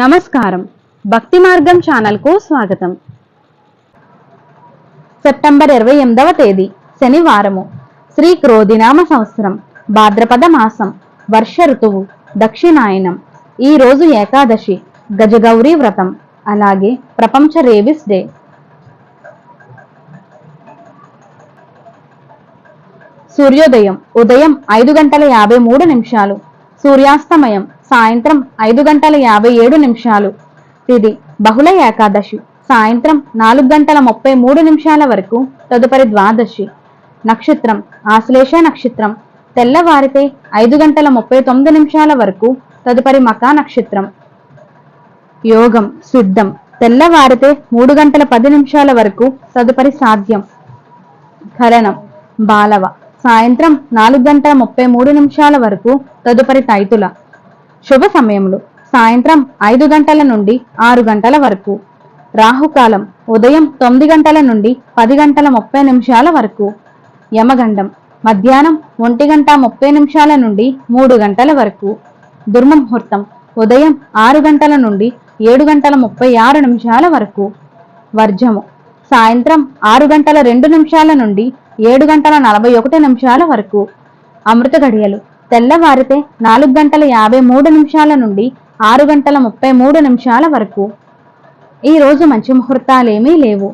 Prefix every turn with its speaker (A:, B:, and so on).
A: నమస్కారం. భక్తి మార్గం ఛానల్కు స్వాగతం. సెప్టెంబర్ ఇరవై ఎనిమిదవ తేదీ శనివారము. శ్రీ క్రోధినామ సంవత్సరం భాద్రపద మాసం వర్ష ఋతువు దక్షిణాయనం. ఈ రోజు ఏకాదశి గజగౌరి వ్రతం. అలాగే ప్రపంచ రేబిస్ డే. సూర్యోదయం ఉదయం ఐదు గంటల యాభై మూడు నిమిషాలు. సూర్యాస్తమయం సాయంత్రం ఐదు గంటల యాభై ఏడు నిమిషాలు. తిది బహుళ ఏకాదశి. సాయంత్రం నాలుగు గంటల ముప్పై మూడు నిమిషాల వరకు తదుపరి ద్వాదశి. నక్షత్రం ఆశ్లేష నక్షత్రం. తెల్లవారితే ఐదు గంటల ముప్పై తొమ్మిది నిమిషాల వరకు తదుపరి మకా నక్షత్రం. యోగం సిద్ధం. తెల్లవారితే మూడు గంటల పది నిమిషాల వరకు తదుపరి సాధ్యం. ఖరణం బాలవ. సాయంత్రం నాలుగు గంటల ముప్పై మూడు నిమిషాల వరకు తదుపరి తైతుల. శుభ సమయములు. సాయంత్రం ఐదు గంటల నుండి ఆరు గంటల వరకు. రాహుకాలం ఉదయం తొమ్మిది గంటల నుండి పది గంటల ముప్పై నిమిషాల వరకు. యమగండం మధ్యాహ్నం ఒంటి గంట ముప్పై నిమిషాల నుండి మూడు గంటల వరకు. దుర్ముహూర్తం ఉదయం ఆరు గంటల నుండి ఏడు గంటల ముప్పై ఆరు నిమిషాల వరకు. వర్జము సాయంత్రం ఆరు గంటల రెండు నిమిషాల నుండి ఏడు గంటల నలభై ఒకటి నిమిషాల వరకు. అమృత గడియలు తెల్లవారితే నాలుగు గంటల యాభై మూడు నిమిషాల నుండి ఆరు గంటల ముప్పై మూడు నిమిషాల వరకు. ఈ రోజు మంచి ముహూర్తాలేమీ లేవు.